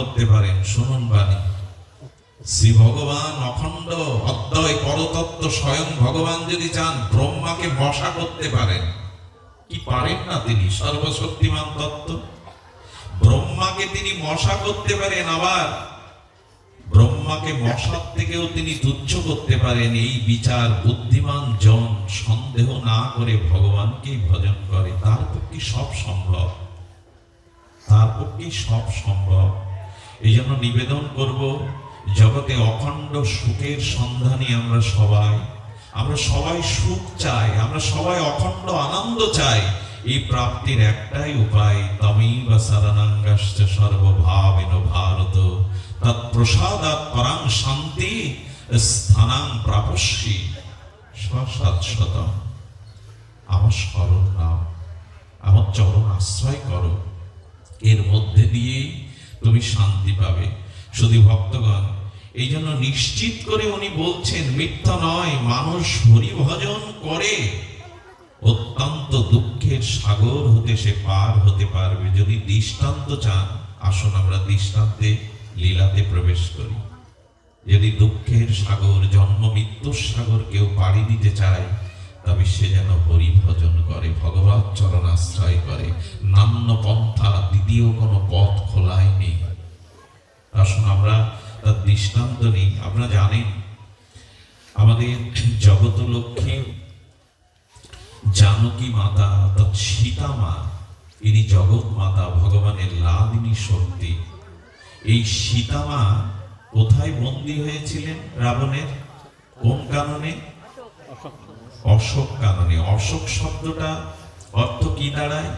করতে পারেন। শুনুন বাণী। শ্রী ভগবান অখণ্ড অদ্বয় পরতত্ত্ব স্বয়ং ভগবান যদি চান, ব্রহ্মাকে বসা করতে পারেন। কি পারেন না তিনি? সর্বশক্তিমান তত্ত্ব। ব্রহ্মাকে তিনি মশা করতে পারেন আবার। ব্রহ্মাকে মশার থেকেও তিনি তুচ্ছ করতে পারেন। এই বিচার বুদ্ধিমান জন সন্দেহ না করে ভগবানকেই ভজন করে। তার পক্ষে সব সম্ভব। তার পক্ষে সব সম্ভব। এই জন্য নিবেদন করব, জগতে অখণ্ড সুখের সন্ধানী আমরা সবাই। আমরা সবাই সুখ চাই, আমরা সবাই অখণ্ড আনন্দ চাই। এই প্রাপ্তির একটাই উপায়, তমেব শরণাঙ্গাশ্চ সর্বভাবেন ভারত। তৎপ্রসাদাৎ পরাং শান্তি স্থানাং প্রাপস্যি স্বসাৎসতম আমার স্মরণ নাম, আমার চরণ আশ্রয় করো। এর মধ্যে দিয়েই তুমি শান্তি পাবে। শুধু ভক্তগণ, এই জন্য নিশ্চিত করে উনি বলছেন, মিথ্যা নয়, মানুষ হরিভজন করে। অত্যন্ত দুঃখের সাগর হতে সে পার হতে পারবে। যদি দৃষ্টান্ত চান, আসুন আমরা দৃষ্টান্তে লীলাতে প্রবেশ করি। যদি দুঃখের সাগর, জন্ম মৃত্যুর সাগর কেউ পাড়ি দিতে চায় তবে সে যেন হরি ভজন করে, ভগবত চরণ আশ্রয় করে। নান্য পন্থা, দ্বিতীয় কোনো পথ খোলাই নেই। আসুন আমরা তার দৃষ্টান্ত নিই। আপনারা জানেন, আমাদের জগত লক্ষ্মী জানকী মাতা অর্থাৎ সীতা মা, ইনি জগৎ মাতা, ভগবানের লাদিনী শক্তি এই সীতা মা কোথায় বন্দী হয়েছিলেন রাবণের? কোন কারণে? অশোক কারণে অশোক শব্দটা অর্থ কি দাঁড়ায়?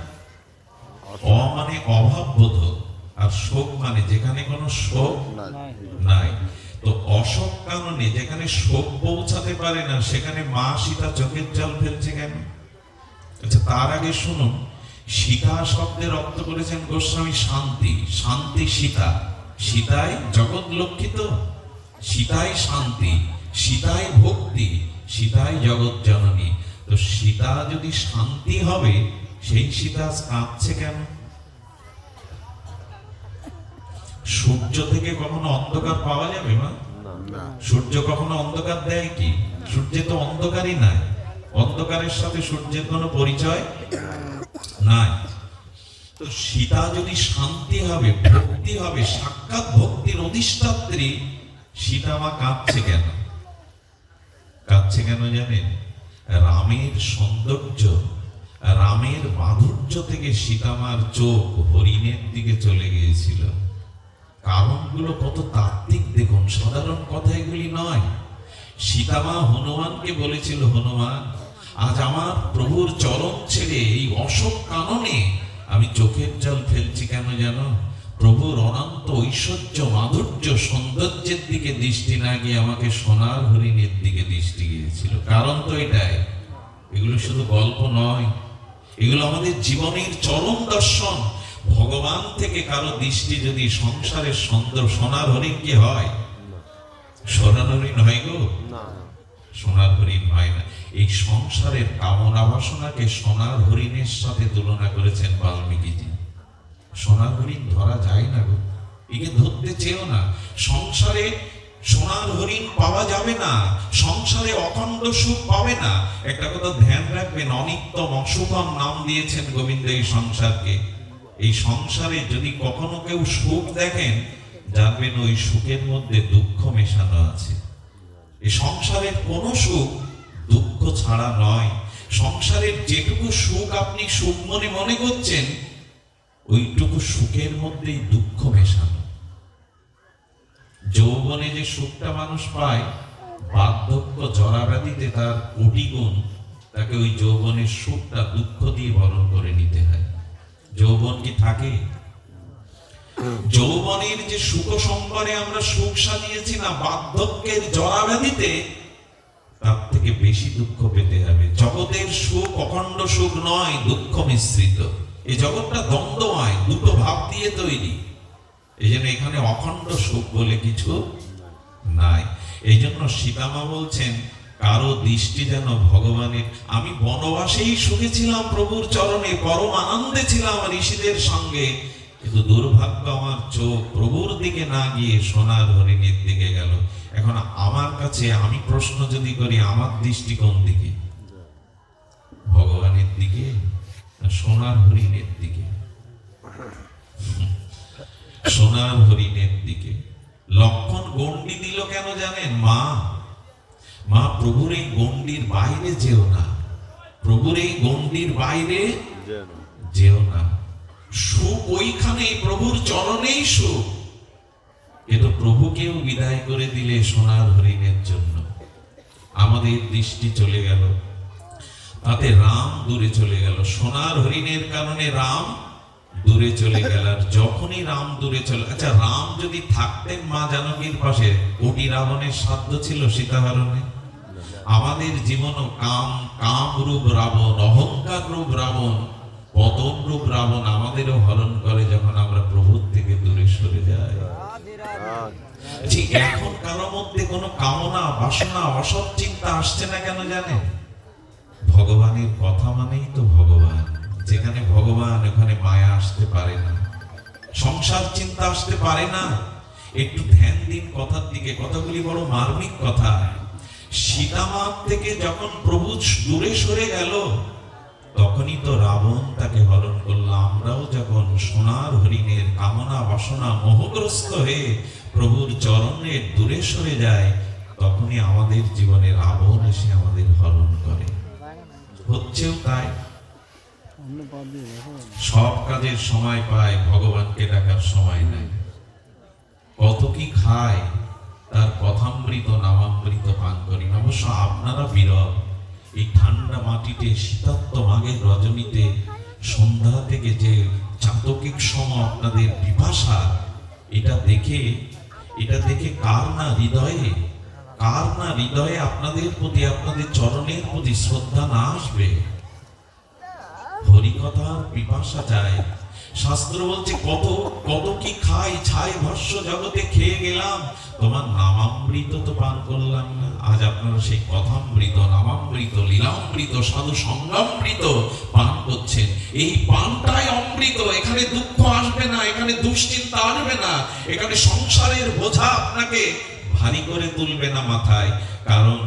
অ মানে অভাব বোধক আর শোক মানে যেখানে কোনো শোক নাই। তো অশোক কারণে যেখানে শোক পৌঁছাতে পারে না, সেখানে মা সীতা চোখের জল ফেলছে কেন? আচ্ছা তার আগে শুনুন। সীতা শব্দের অর্থ করেছেন গোস্বামী শান্তি। শান্তি সীতা। সীতাই জগৎ লক্ষিত সীতাই শান্তি। সীতাই ভক্তি। সীতাই জগৎ জননী। তো সীতা যদি শান্তি হবে সেই সীতা কাঁদছে কেন? সূর্য থেকে কখনো অন্ধকার পাওয়া যাবে মা? সূর্য কখনো অন্ধকার দেয় কি? সূর্যে তো অন্ধকারই নাই। অন্ধকারের সাথে সূর্যের কোনো পরিচয় নাই। তো সীতা যদি শান্তি হবে ভক্তি হবে সাক্ষাৎ ভক্তির অধিষ্ঠাত্রী সীতা মা কাঁদছে কেন? কাঁদছে কেন জানেন? রামের সৌন্দর্য, রামের মাধুর্য থেকে সীতামার চোখ হরিণের দিকে চলে গিয়েছিল। কারণগুলো কত তাত্ত্বিক দেখুন, সাধারণ কথা এগুলি নয়। সীতামা হনুমানকে বলেছিল, হনুমান, আজ আমার প্রভুর চরণ ছেড়ে এই অশোক কাননে আমি চোখের জল ফেলছি কেন জানো? প্রভুর অনন্ত ঐশ্বর্য মাধুর্য সৌন্দর্যের দিকে দৃষ্টি না গিয়ে আমাকে সোনার হরিণের দিকে দৃষ্টি গিয়েছিল। কারণ তো এটাই এগুলো শুধু গল্প নয় এগুলো আমাদের জীবনের চরম দর্শন। ভগবান থেকে কারও দৃষ্টি যদি সংসারের সুন্দর সোনার হরিণ কি হয় সোনার হরিণ হয় গো। সোনার হরিণ হয় না। এই সংসারের কামনা বাসনাকে সোনার হরিণের সাথে তুলনা করেছেন বাল্মীকিজি। হরিণ ধরা যায় না গো। একে ধরতে চেয়েও না। সংসারে সোনার হরিণ পাওয়া যাবে না। সংসারে অখণ্ড সুখ পাবে না। একটা কথা ধ্যান রাখবেন, অনিত্যম অশুভম নাম দিয়েছেন গোবিন্দ এই সংসারকে। এই সংসারে যদি কখনো কেউ সুখ দেখেন, জানবেন ওই সুখের মধ্যে দুঃখ মেশানো আছে। এই সংসারের কোনো সুখ দুঃখ ছাড়া নয়। সংসারের যেটুকু সুখ আপনি সুখ মনে মনে করছেন ওইটুকু সুখের মধ্যেই দুঃখ মেশানো। যৌবনে যে সুখটা মানুষ পায়, বার্ধক্য, জরাব্যাধিতে তার কোটি গুণ, তাকে ওই যৌবনের সুখটা দুঃখ দিয়ে বরণ করে নিতে হয়। যৌবন কি থাকে? যৌবনের যে সুখ সম্পরে আমরা সুখ সাজিয়েছি না, বার্ধক্যের জরাব্যাধিতে, তার থেকে বেশি দুঃখ পেতে হবে। জগতের সুখ অখণ্ড সুখ নয়, দুঃখ মিশ্রিত। এই জগৎটা দ্বন্দ্বময় দুটো ভাব দিয়ে তৈরি। এই জন্য এখানে অখণ্ড সুখ বলে কিছু নাই। এই জন্য সীতামা বলছেন, কারও দৃষ্টি যেন ভগবানের আমি বনবাসেই সুখে ছিলাম প্রভুর চরণে, পরম আনন্দে ছিলাম ঋষিদের সঙ্গে। কিন্তু দুর্ভাগ্য আমার চোখ প্রভুর দিকে না গিয়ে সোনার হরিণের দিকে গেল। এখন আমার কাছে আমি প্রশ্ন যদি করি, আমার দৃষ্টি কোন দিকে? সোনার হরিণের দিকে। সোনার হরিণের দিকে। লক্ষণ গন্ডি দিল কেন জানেন? মা মা, প্রভুর এই গন্ডির বাইরে যেও না। প্রভুর এই গন্ডির বাইরে যেও না। সুখ ওইখানে প্রভুর চরণেই সুখ। কিন্তু প্রভুকেও বিদায় করে দিলে সোনার হরিণের জন্য। আমাদের দৃষ্টি চলে গেল। তাতে রাম দূরে চলে গেল। সোনার হরিণের কারণে রাম দূরে চলে গেল। আর যখনই রাম দূরে চলে আচ্ছা রাম যদি থাকতেন মা জানকীর পাশে কোটি রাবণের সাধ্য ছিল সীতাহরণে। আমাদের জীবনও কাম কাম রূপ রাবণ অহংকার রূপ রাবণ পতন রূপ রাবণ আমাদেরও হরণ করে যখন আমরা প্রভুর থেকে দূরে সরে যাই। জি, এখন কারও মধ্যে কোনো কামনা বাসনা অসৎ চিন্তা আসছে না কেন জানেন? ভগবানের কথা মানেই তো ভগবান। যেখানে ভগবান, ওখানে মায়া আসতে পারে না। সংসার চিন্তা আসতে পারে না। একটু ধ্যান দিন কথার দিকে। কথাগুলি বড় মার্মিক কথা। সীতামার থেকে যখন প্রভু দূরে সরে গেল, তখনই তো রাবণ তাকে হরণ করল। আমরাও যখন সোনার হরিণের কামনা বাসনা মোহগ্রস্ত হয়ে প্রভুর চরণে দূরে সরে যায় তখনই আমাদের জীবনে রাবণ এসে আমাদের হরণ করে। হচ্ছেও তাই। সব কাজের সময় পায় ভগবানকে ডাকার সময় নেই। কত কি খায় তার কথামৃত নামামৃত পান করি অবশ্য আপনারা বিরল। এই ঠান্ডা মাটিতে শীতাত্ম মাঘের রজনীতে সন্ধ্যা থেকে যে চাতকিক সম আপনাদের পিপাসা এটা দেখে এটা দেখে কার না হৃদয়ে? কার না হৃদয়ে আপনাদের প্রতি, আপনাদের চরণের প্রতি শ্রদ্ধা না আসবে। হরিকথার পিপাসা যায়। শাস্ত্র বলছে, কত কত কি খাই, ছাই ভস্য জগতে খেয়ে গেলাম। তোমার নামামৃত তো পান করলাম না। আজ আপনারা সেই কথামৃত, নামামৃত, লীলামৃত, সাধু সংগ্রামৃত পান করছেন। এই পানটাই অমৃত। এখানে দুঃখ আসবে না, এখানে দুশ্চিন্তা আসবে না। এখানে সংসারের বোঝা আপনাকে ভারী করে তুলবে না মাথায়, কারণ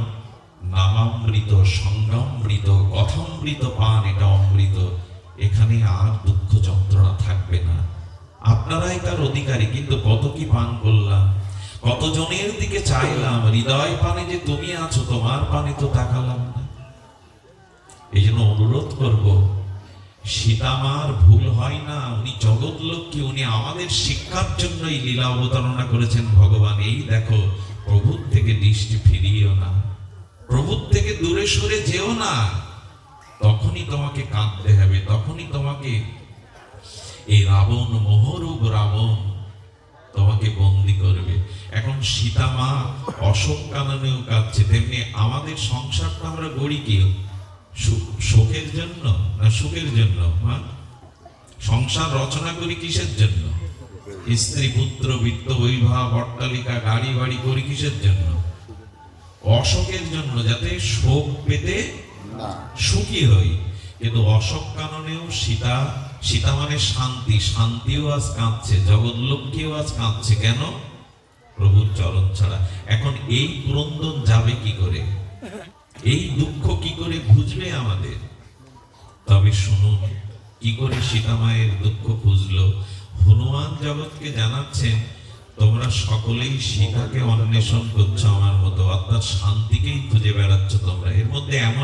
নামামৃত সংগ্রামৃত কথামৃত পান, এটা অমৃত। এখানে আর দুঃখ যন্ত্রণা থাকবে না। আপনারাই তার অধিকারী, কিন্তু কত কি পান করলাম? কতজনের দিকে চাইলাম? হৃদয় পানে যে তুমি আছো, তোমার পানে তো তাকালাম না। এই জন্য অনুরোধ করব সীতামার ভুল হয় না। উনি জগৎ লক্ষ্মী উনি আমাদের শিক্ষার জন্য এই লীলা অবতারণা করেছেন ভগবান। এই দেখো, প্রভুর থেকে দৃষ্টি ফিরিয়েও না। প্রভুর থেকে দূরে সরে যেও না। তখনই তোমাকে কাঁদতে হবে, তখনই তোমাকে এই রাবণ, মোহরূপ রাবণ তোমাকে বন্দি করবে। এখন সীতা মা অশোক কাননেও কাঁদছে, তেমনি আমাদের সংসারটা আমরা গড়ি কি? সু- শোকের জন্য না সুখের জন্য? মা সংসার রচনা করি কিসের জন্য? স্ত্রী পুত্র বিত্ত বৈভব অট্টালিকা গাড়ি বাড়ি করি কিসের জন্য? অশোকের জন্য যাতে শোক পেতে সুখী হই। কিন্তু অশোক কাননেও সীতা সীতা মানে শান্তি। শান্তিও আজ কাঁদছে জগৎ লক্ষ্মীও আজ কাঁদছে। কেন? প্রভুর চরণ ছাড়া। এখন এই ক্রন্দন যাবে কি করে? এই দুঃখ কি করে বুঝবে আমাদের? তবে শুনুন কি করে সীতা মায়ের দুঃখ বুঝলো হনুমান জগৎকে জানাচ্ছেন, তোমরা সকলেই সীতাকে অন্বেষণ করছ আমার মতো, অর্থাৎ শান্তিকেই খুঁজে বেড়াচ্ছ তোমরা। এর মধ্যে এমন